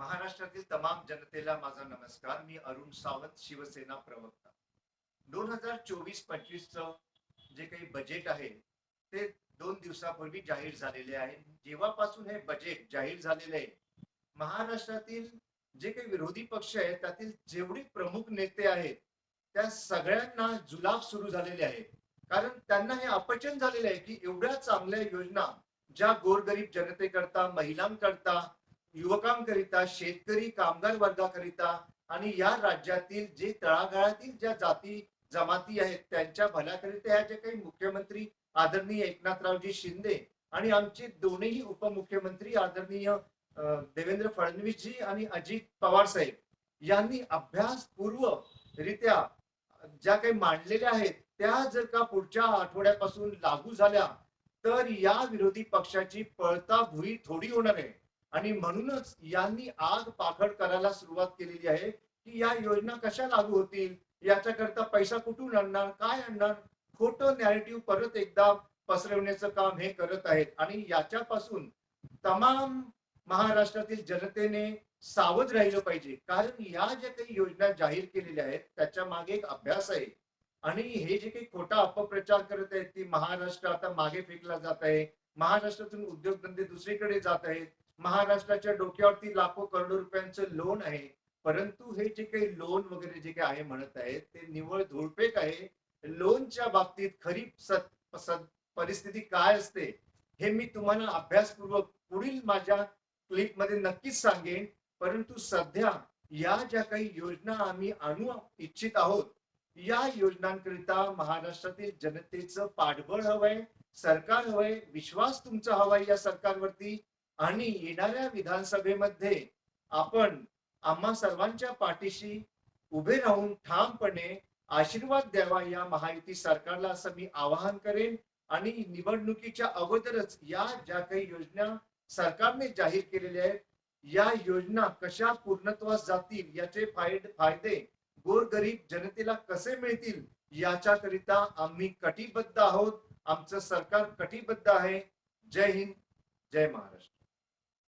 महाराष्ट्रातील तमाम जनतेला माझा नमस्कार. मी अरुण सावंत शिवसेना प्रवक्ता. दोन हजार चोवीस पंचवीस जे काही बजेट आहे ते दोन दिवसापूर्वी जाहीर झालेले आहे. जेव्हापासून हे बजेट जाहीर झालेले आहे महाराष्ट्रातील जे काही विरोधी पक्ष आहेत त्यातील जेवढी प्रमुख नेते आहेत त्या सगळ्यांना जुलाब सुरू झालेले आहे. कारण त्यांना हे अपचन झालेलं आहे की एवढ्या चांगल्या योजना ज्या गोरगरीब जनतेकरता महिलांकरता युवकांकरिता शेतकरी कामगार वर्गाकरिता आणि या राज्यातील जे तळागाळातील ज्या जाती जमाती आहेत त्यांच्या भल्याकरिता या जे काही मुख्यमंत्री आदरणीय एकनाथरावजी शिंदे आणि आमचे दोनही उपमुख्यमंत्री आदरणीय देवेंद्र फडणवीसजी आणि अजित पवार साहेब यांनी अभ्यासपूर्व रित्या ज्या काही मांडलेल्या आहेत त्या जर का पुढच्या आठवड्यापासून लागू झाल्या तर या विरोधी पक्षाची पळता भुई थोडी होणार आहे. आणि म्हणूनच यांनी आग पाखड करायला सुरुवात केलेली आहे की या योजना कशा लागू होतील? याच्याकरता पैसा कुठून आणणार? काय आणणार? खोटं नॅरेटिव्ह परत एकदा पसरवण्याचं काम हे करत आहेत. आणि याच्यापासून तमाम महाराष्ट्रातील जनतेने सावध राहिलं पाहिजे. कारण या ज्या काही योजना जाहीर केलेल्या आहेत त्याच्यामागे एक अभ्यास आहे. आणि हे जे काही खोटा अपप्रचार करत आहेत ती महाराष्ट्र आता मागे फेकला जात आहे. महाराष्ट्रातून उद्योगधंदे दुसरीकडे जात आहेत. महाराष्ट्राच्या डोक्यावरती लाखो करोडो रुपयांचं लोन आहे. परंतु हे जे काही लोन वगैरे जे काही आहे म्हणत आहेत ते निव्वळ धुळपेक आहे. लोनच्या बाबतीत खरी सत सत परिस्थिती काय असते हे मी तुम्हाला अभ्यासपूर्वक पुढील माझ्या क्लिपमध्ये नक्कीच सांगेन. परंतु सध्या या ज्या काही योजना आम्ही आणू इच्छित आहोत या योजनांकरिता महाराष्ट्रातील जनतेचं पाठबळ हवंय सरकार हवंय विश्वास तुमचा हवाय या सरकारवरती. आणि येणाऱ्या विधानसभेमध्ये आपण आम्हा सर्वांच्या पाठीशी उभे राहून ठामपणे आशीर्वाद द्यावा या महायुती सरकारला असं मी आवाहन करेन. आणि निवडणुकीच्या अगोदरच या ज्या काही योजना सरकारने जाहीर केलेल्या आहेत या योजना कशा पूर्णत्वास जातील याचे फायदे गोरगरीब जनतेला कसे मिळतील याच्याकरिता आम्ही कटिबद्ध आहोत. आमचं सरकार कटिबद्ध आहे. जय हिंद जय महाराष्ट्र.